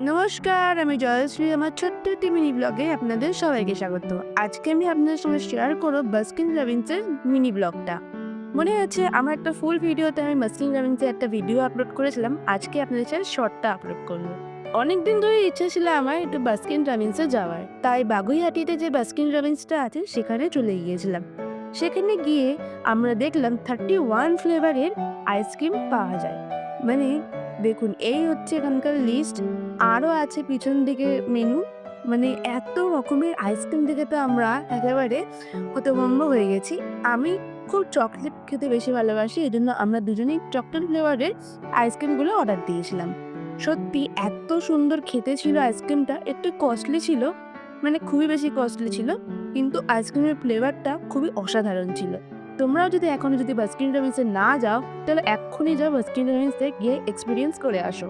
নমস্কার, আমি জয়শ্রী। আমার ছোট্ট একটি মিনি ব্লগে আপনাদের সবাইকে স্বাগত। আজকে আমি আপনাদের সঙ্গে শেয়ার করব বাস্কিন রবিন্সের মিনি ব্লগটা মনে আছে, আমার একটা ফুল ভিডিওতে আমি বাস্কিন রবিন্সের একটা ভিডিও আপলোড করেছিলাম। আজকে আপনাদের সাথে শর্টটা আপলোড করব। অনেকদিন ধরে ইচ্ছা ছিল আমার একটু বাস্কিন রবিন্সে যাওয়ার। তাই বাগুইহাটিতে যে বাস্কিন রবিন্সটা আছে, সেখানে চলে গিয়েছিলাম। সেখানে গিয়ে আমরা দেখলাম থার্টি ওয়ান ফ্লেভারের আইসক্রিম পাওয়া যায়। মানে দেখুন, এই হচ্ছে এখানকার লিস্ট আরও আছে পিছন দিকে মেনু মানে এত রকমের আইসক্রিম দেখে তো আমরা একেবারে হতভম্ব হয়ে গেছি। আমি খুব চকলেট খেতে বেশি ভালোবাসি এই জন্য আমরা দুজনেই চকলেট ফ্লেভারের আইসক্রিমগুলো অর্ডার দিয়েছিলাম। সত্যি, এত সুন্দর খেতে ছিল আইসক্রিমটা একটু কস্টলি ছিল মানে খুবই বেশি কস্টলি ছিল, কিন্তু আইসক্রিমের ফ্লেভারটা খুবই অসাধারণ ছিল। তোমরাও যদি এখনও যদি বাস্কিন রবিন্সে না যাও, তাহলে এক্ষুনি যাও বাস্কিন রবিন্সে গিয়ে এক্সপিরিয়েন্স করে আসো।